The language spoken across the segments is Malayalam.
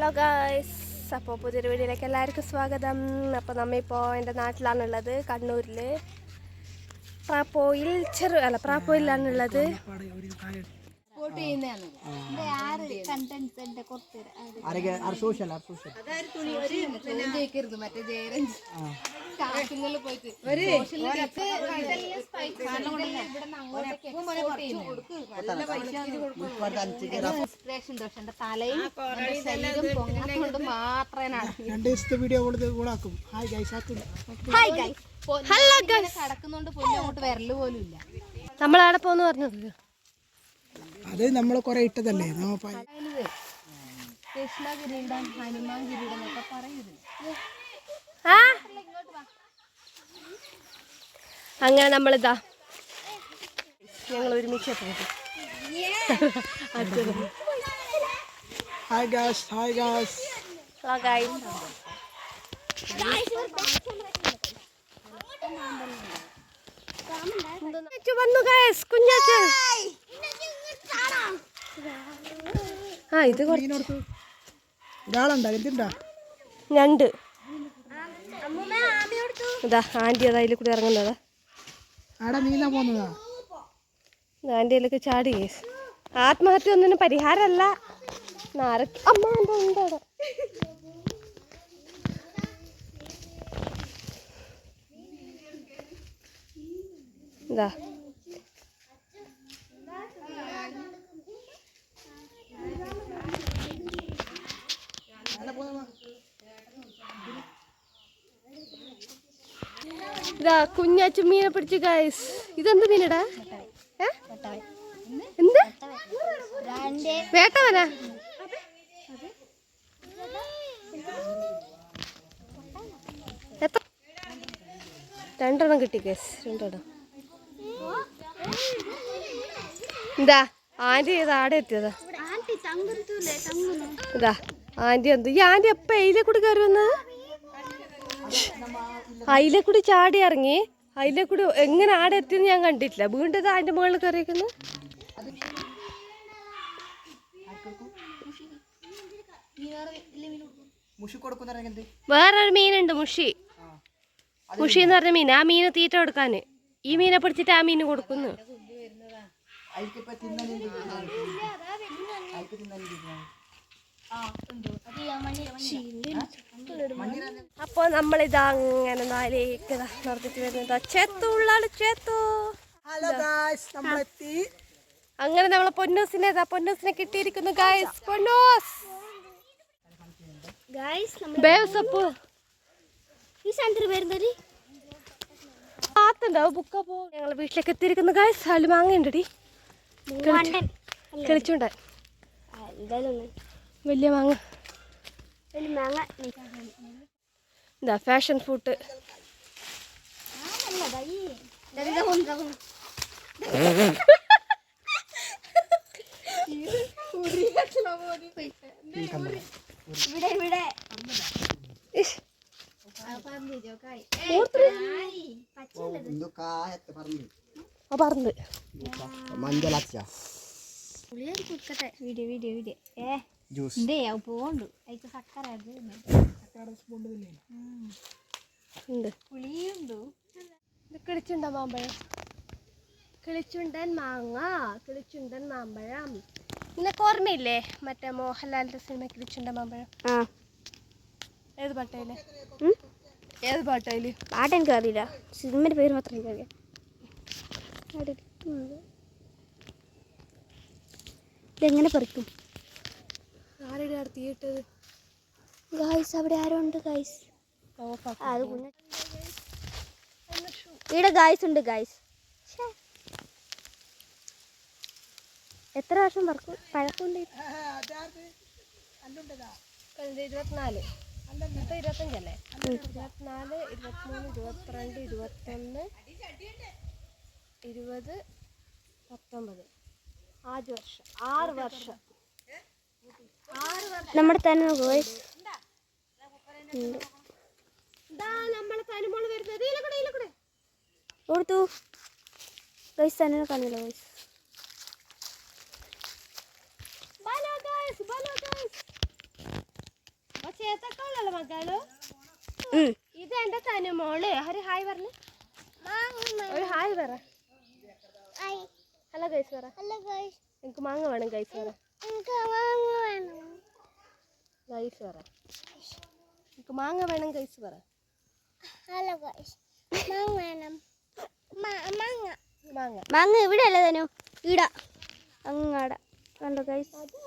Hello guys. അപ്പോൾ പുതിയൊരു വീഡിയോയിലേക്ക് എല്ലാവർക്കും സ്വാഗതം. അപ്പോൾ നമ്മിപ്പോൾ എന്റെ നാട്ടിലാണുള്ളത് കണ്ണൂരിൽ പ്രാപ്പോയിൽ ചെറു അല്ല പ്രാപ്പോയിലാണുള്ളത്. രണ്ട് ദിവസത്തെ വീഡിയോ കൊടുത്ത് കൂടാക്കും. Hi guys hi guys hello guys കടക്കുന്നോണ്ട് പൊന്നു അങ്ങോട്ട് വരൽ പോലും ഇല്ല നമ്മളവിടെ പോന്ന് പറഞ്ഞത്. അത് നമ്മൾ കുറെ ഇട്ടതല്ലേ? കൃഷ്ണ കിരീടം ഹനുമാൻ കിരീടം എന്നൊക്കെ പറയുന്നത് ആ? അങ്ങനെ നമ്മളിതാ. ഞങ്ങൾ ഒരുമിച്ച് hi guys hi guys hello വന്നു ഗായ്സ് കുഞ്ഞാച്ചു ആ ഇത് ഞണ്ട്. ഇതാ ആന്റി അതാ അതിൽ കൂടി ഇറങ്ങുന്നതാ. ആന്റി അതിലൊക്കെ ചാടി. കേസ് ആത്മഹത്യ ഒന്നിനും പരിഹാരമല്ല. നാരക്ക് അമ്മ എന്താ ഉണ്ട് അവിടെ. ഇതാ. ഇതാ കുഞ്ഞാച്ചു മീനെ പിടിച്ചു ഗൈസ് ഇതെന്ത് മീനടാ? എന്ത്? വേട്ടവനാ? വരാ രണ്ടെണ്ണം കിട്ടി ഗൈസ് രണ്ടെണ്ണം. എന്താ ആന്റി ഇത് ആടെ എത്തിയതാ? ഇതാ. ആന്റി എന്ത്? ഈ ആന്റി എപ്പ അയിലെ കൂടി കയറി വന്നത് അയിലെ കൂടി ചാടി ഇറങ്ങി. അയിലെ കൂടി എങ്ങനെ ആടെ എത്തിയെന്ന് ഞാൻ കണ്ടിട്ടില്ല. വീണ്ടും ആന്റെ മുകളിൽ കയറിയിരിക്കുന്നു വേറൊരു മീനുണ്ട് മുഷി. മുഷി എന്ന് പറഞ്ഞ മീൻ ആ മീന് തീറ്റ കൊടുക്കാന് ഈ മീനെ പിടിച്ചിട്ട് ആ മീന് കൊടുക്കുന്നു. അപ്പൊ നമ്മളിതാ അങ്ങനെ നാലേക്ക് നടത്തിട്ട് വരുന്നത് ചേത്തു ഉള്ളാണ് ചേത്തു. Hello guys നമ്മളെത്തി. അങ്ങനെ നമ്മളെ പൊന്നൂസിനെ പൊന്നൂസിനെ കിട്ടിയിരിക്കുന്നു ഗായ്സ് പൊന്നൂസ്. ബേവസപ്പ് ഈ സാധനത്തിന് പേരെന്തരി ആത്തുണ്ടാവും ബുക്ക പോ. ഞങ്ങൾ വീട്ടിലേക്ക് എത്തിയിരിക്കുന്നു ഗായ്സ് അതിൽ മാങ്ങയുണ്ടടി. കിളിച്ചുണ്ട വലിയ മാങ്ങ. ഇതാ ഫാഷൻ ഫുഡ് ഇവിടെ ഇവിടെ എന്തോ കായത്ത് പറഞ്ഞു മഞ്ചലാച്ച വീഡിയോ വീഡിയോ വീഡിയോ ഏ. ജ്യൂസ്. പോണ്ട് അതിക്ക് സക്കര മാമ്പഴം? കിളിച്ചുണ്ടൻ മാങ്ങ കിളിച്ചുണ്ടൻ മാമ്പഴം. നിനക്ക് ഓർമ്മയില്ലേ മറ്റേ മോഹൻലാലിന്റെ സിനിമ കിളിച്ചുണ്ട മാമ്പഴം? ഏത് പാട്ടയിൽ? ഏത് പാട്ടയിൽ? പാട്ട് എനിക്ക് അറിയില്ല. സിനിമയുടെ പേര് മാത്രം എനിക്കറിയാം ഇതെങ്ങനെ പറിക്കും? ആരുടെ അവിടെ തീയിട്ടത് ഗായ്സ് അവിടെ ആരോ ഉണ്ട് ഗായ്സ് അത് കുഞ്ഞ ഇവിടെ ഗായ്സ് ഉണ്ട് ഗായ്സ് എത്ര വർഷം പറക്കും പഴക്കമുണ്ട്? ഇരുപത്തിനാല്. ഇപ്പം ഇരുപത്തഞ്ചല്ലേ? ഇരുപത്തിനാല് ഇരുപത്തിമൂന്ന് ഇരുപത്തിരണ്ട് ഇരുപത്തൊന്ന് ഇരുപത് പത്തൊമ്പത്. ആദ്യ വർഷം. ആറ് വർഷം. നമ്മുടെ തന്നെ ഗോയ്സ് കൊടുത്തു ഗൈസ് തന്നെ കാണില്ല മക്കളു ഇത് എന്റെ തനുമോൾ ഒരു ഹായ് പറഞ്ഞു. ഒരു ഹായ് പറ. ഹലോ ഗൈസ് പറ. എനിക്ക് മാങ്ങ വേണം ഗൈസ് പറ. ഗൈസ് പറ. മാങ്ങ വേണം ഗൈസ് പറ. ഹലോ ഗൈസ് മാങ്ങ വേണം. മാങ്ങ. മാങ്ങ. മാങ്ങ ഇവിടെ അല്ലേ തനു ഇട. അങ്ങാട. കണ്ടോ ഗൈസ്. നമുക്ക്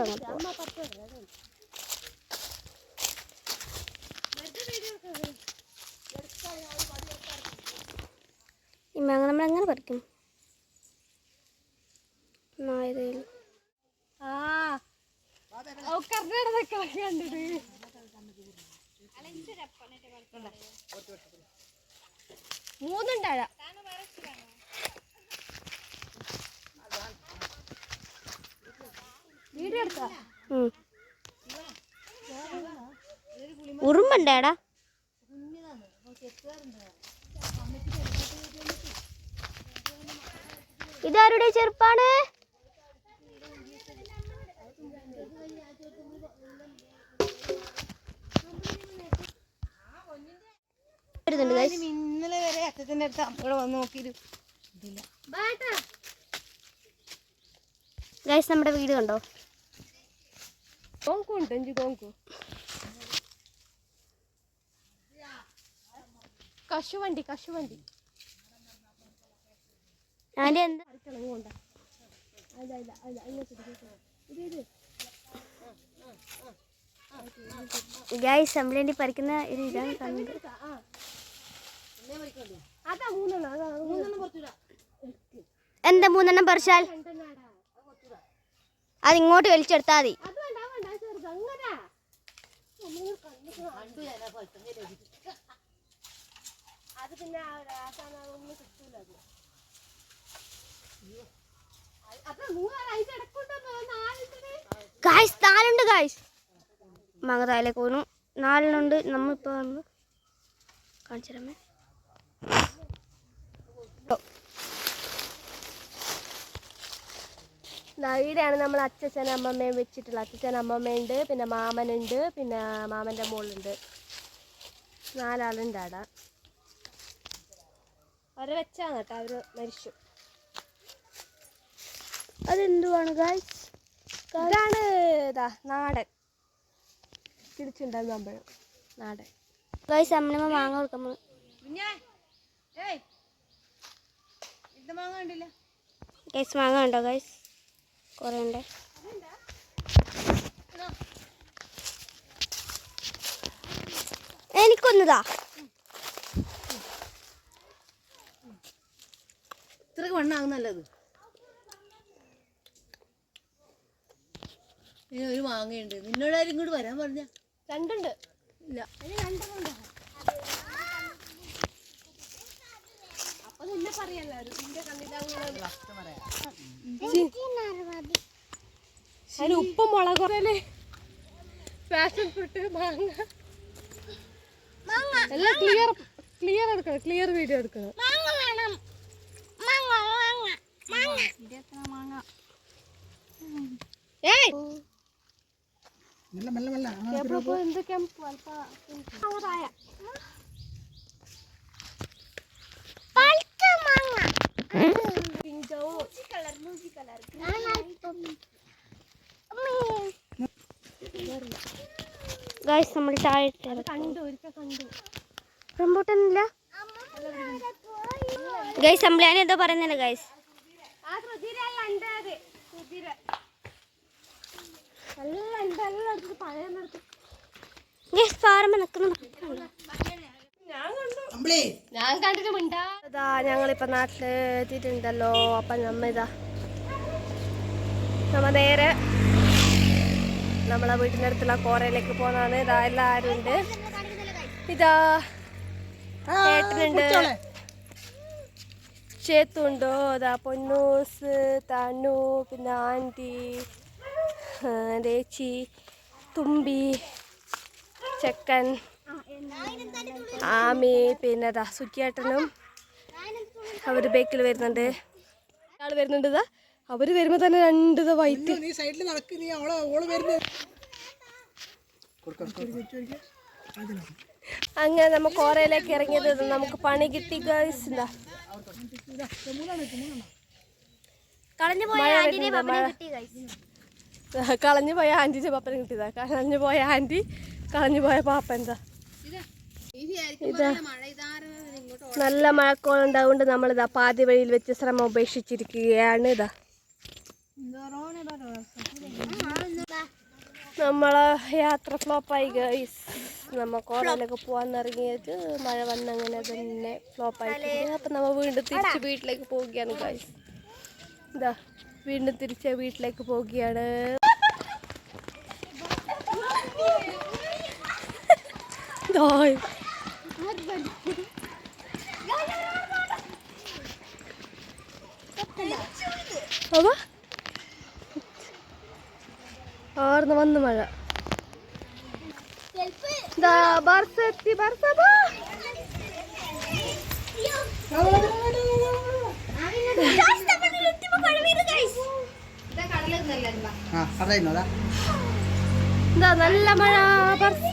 അങ്ങോട്ട് പോവാം. അമ്മ പത്ത് തരാം. ഈ മാങ്ങ നമ്മൾ എങ്ങനെ പറിക്കും. നായതയിൽ. ആ കണ്ടിട്ട് മൂന്നുണ്ടാഴ ഉറുമ്പുണ്ടേടാ ഇതാരുടെ ചെറുപ്പാണ്. ഇന്നലെ വരെ അച്ഛന്റെ അടുത്ത് ഇവിടെ വന്ന് നോക്കിയിട്ട് ഗൈസ് നമ്മുടെ വീട് കണ്ടോ? ഗോങ്കു ഉണ്ട് അഞ്ച് ഗോങ്കു കശുവണ്ടി കശുവണ്ടി അതിന്റെ എന്താ അടിക്കണം കൊണ്ട അല്ല അല്ല അല്ല അങ്ങോട്ട് ഇട്, ഇങ്ങോട്ട് ഇട്. ഇത് ഇത് ഗൈസ് അമ്പിളേണ്ടി പറിക്കുന്ന ഒരു ഇതാണ് കണ്ടത് എന്താ മൂന്നെണ്ണം പറിച്ചാൽ? അതിങ്ങോട്ട് അത് ഇങ്ങോട്ട് വലിച്ചെടുത്താൽ മതി. അത് പിന്നെ അതൊന്നും കിട്ടൂല അത് അത് അത് മൂന്ന് അതിന്റെ ഇടക്കുണ്ടോ നാലിന്റെ ഗായ്സ് നാലുണ്ട് ഗായ്സ് മാങ്ങ താഴേക്ക് പോകുന്നു നാലെണ്ണുണ്ട് നമ്മളിപ്പോൾ വന്ന് കാണിച്ചു തരാമേ ഇവിടെയാണ് നമ്മൾ അച്ഛൻ അമ്മമ്മയും വെച്ചിട്ടുള്ള അച്ഛൻ അമ്മമ്മയുണ്ട് പിന്നെ മാമനുണ്ട് പിന്നെ മാമന്റെ മോളുണ്ട്. നാലാളുണ്ട് അവിടെ അവരെ വെച്ചാണ് കേട്ടോ അവർ മരിച്ചു. അതെന്തുവാണ് ഗായ്സ് ഇതാണ് ഇതാ നാടൻ. തിരിച്ചുണ്ടാകുന്ന അമ്പഴം. നാടൻ. ഗായ്സ് അമ്മ മാങ്ങ കൊടുക്കുമ്പോൾ ഗൈസ് മാങ്ങ ഉണ്ടോ ഗൈസ് കുറേ ഉണ്ട്. എനിക്കൊന്നതാ. ഇത്രക്ക് വണ്ണാകുന്നല്ലത് ഇനി ഒരു മാങ്ങയുണ്ട് നിന്നോടാരും ഇങ്ങോട്ട് വരാൻ പറഞ്ഞ? രണ്ടുണ്ട്. ഇല്ല. അപ്പൊ നിന്നെ പറയല്ലാരും നിന്റെ കണ്ണിലാവുന്ന ഉപ്പും മുളകല്ലേ ഫാഷൻ ഫ്രൂട്ട് മാങ്ങ. എല്ലാം ക്ലിയർ ക്ലിയർ എടുക്കണം ക്ലിയർ വീഡിയോ എടുക്കണം. മാങ്ങ വേണം. മാങ്ങ മാങ്ങ മാങ്ങ? ഏയ്. പഴുത്ത മാങ്ങ പിഞ്ചോ ഗൈസ് നമ്മൾ താഴെ കണ്ടു ഒരിക്കൽ കണ്ടു. റംബൂട്ടനില്ല ഗൈസ് അമ്പിളാനി എന്തോ പറയുന്നില്ല ഗൈസ് ഞാൻ കണ്ടു അമ്പിളി. ഞാൻ കണ്ടിട്ട് ഇതാ ഞങ്ങളിപ്പോ നാട്ടിൽ എത്തിയിട്ടുണ്ടല്ലോ. അപ്പൊ നമ്മ ഇതാ. നമ്മ നേരെ നമ്മളെ വീടിന്റെ അടുത്തുള്ള കോറയിലേക്ക് പോന്നാണ്. ഇതാ എല്ലാരും ഉണ്ട്. ഇതാ ഏട്ടനുണ്ട്. ചേത്തുണ്ടോ? ഇതാ പൊന്നൂസ് തനു പിന്നെ ആന്റി രേച്ചി തുമ്പി ചെക്കൻ ആമി പിന്നെ അതാ സുക്കിയേട്ടനും അവർ ബേക്കിൽ വരുന്നുണ്ട്. ആൾ വരുന്നുണ്ട് ഇതാ അവർ വരുമ്പോൾ തന്നെ രണ്ട് ഇതാ വൈറ്റ് അങ്ങനെ നമ്മൾ കോറയിലേക്ക് ഇറങ്ങിയത് നമുക്ക് പണി കിട്ടി ഗൈസ് എന്താ കളഞ്ഞു പോയാൽ ആന്റിനെ കിട്ടി ഗൈസ് കളഞ്ഞു പോയ ആന്റി പാപ്പനെ കിട്ടിയതാ. കളഞ്ഞു പോയ ആന്റി കളഞ്ഞു പോയ പാപ്പ എന്താ? ഇതാ നല്ല മഴക്കോളുണ്ടാവുകൊണ്ട് നമ്മളിതാ പാതി വഴിയിൽ വെച്ച് ശ്രമം ഉപേക്ഷിച്ചിരിക്കുകയാണ് ഇതാ. നമ്മളെ യാത്ര ഫ്ലോപ്പായി ഗൈസ് നമ്മ കോടയിലൊക്കെ പോകാൻ ഇറങ്ങിയത് മഴ വന്നങ്ങനെ തന്നെ ഫ്ലോപ്പായി അപ്പൊ നമ്മ വീണ്ടും തിരിച്ച് വീട്ടിലേക്ക് പോവുകയാണ് ഗൈസ് ഇതാ വീണ്ടും തിരിച്ച് വീട്ടിലേക്ക് പോവുകയാണ്. time. അപ്പൊ ആർന്ന് വന്ന് മഴ. ബർസെത്തി ബർസബാ ഇതാ നല്ല മഴ ബർസ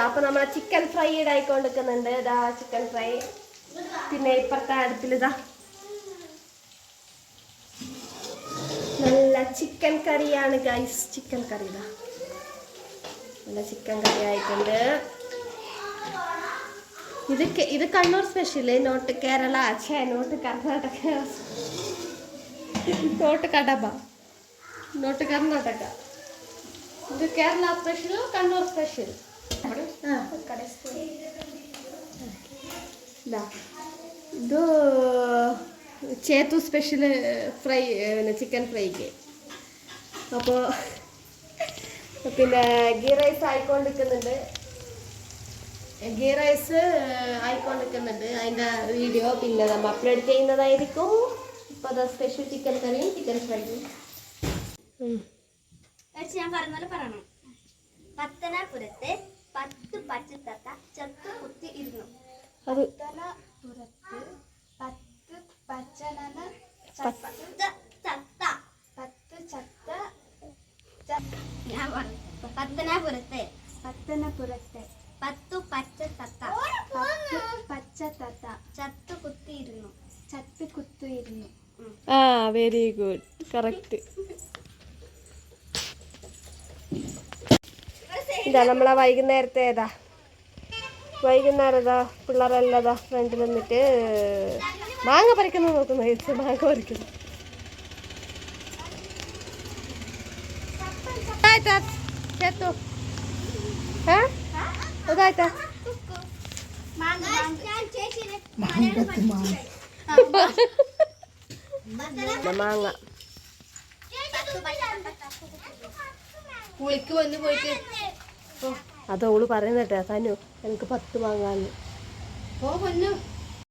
അപ്പൊ നമ്മളെ ചിക്കൻ ഫ്രൈ ഇടായിക്കൊണ്ടിരിക്കുന്നുണ്ട് ഇതാ ചിക്കൻ ഫ്രൈ പിന്നെ ഇപ്പുറത്തെ അടുപ്പിൽ ഇതാ നല്ല ചിക്കൻ കറിയാണ് ഗൈസ് ചിക്കൻ കറി ഇതാ. നല്ല ചിക്കൻ കറി ആയിട്ടുണ്ട് ഇത് ഇത് കണ്ണൂർ സ്പെഷ്യൽ നോട്ട് കേരള. അച്ഛ നോട്ട് കർണാടക. നോട്ട് കടബ. നോട്ട് കർണാടക. ഇത് കേരള സ്പെഷ്യൽ കണ്ണൂർ സ്പെഷ്യൽ ഇതാ ചേത്തു സ്പെഷ്യൽ ഫ്രൈ ചിക്കൻ ഫ്രൈക്ക്. അപ്പോൾ പിന്നെ ഗീ റൈസ് ആയിക്കൊണ്ടിരിക്കുന്നുണ്ട്. ഗീ റൈസ് ആയിക്കൊണ്ടിരിക്കുന്നുണ്ട്. അതിന്റെ വീഡിയോ പിന്നെ നമ്മൾ അപ്ലോഡ് ചെയ്യുന്നതായിരിക്കും. ഇപ്പോൾ അത് സ്പെഷ്യൽ ചിക്കൻ കറിയും ചിക്കൻ ഫ്രൈയും ഞാൻ പറഞ്ഞ പോലെ പറയണം. പത്തനാപുരത്തെ പത്ത് പച്ചത്തത്ത ചത്ത് കുത്തി ഇരുന്നു. പത്തനാപുരത്ത് പത്ത് പച്ചനന പത്ത് പത്തനാപുരത്ത്. പത്തനാപുരത്ത്. പത്തു പച്ച തത്ത പത്ത് പച്ച തത്ത ചത്തു കുത്തിയിരുന്നു. ചത്ത് കുത്തിയിരുന്നു. ആ വെരി ഗുഡ് കറക്റ്റ് ഇതാ നമ്മളെ വൈകുന്നേരത്തെ ഏതാ? വൈകുന്നേരം ഇതാ പിള്ളേരെല്ലാം ഇതാ ഫ്രണ്ടിൽ നിന്നിട്ട് മാങ്ങ പറിക്കുന്നു നോക്കുന്നു. ചേച്ചി മാങ്ങ പറിക്കുന്നു. Chatu. Ha? Udaita. Manga tumanga. Manga. കുളിക്ക് വന്ന് പോയിട്ട് അതോൾ പറയുന്നട്ടെ സനു എനിക്ക് പത്ത് മാങ്ങാന്ന് ഓ പൊന്നു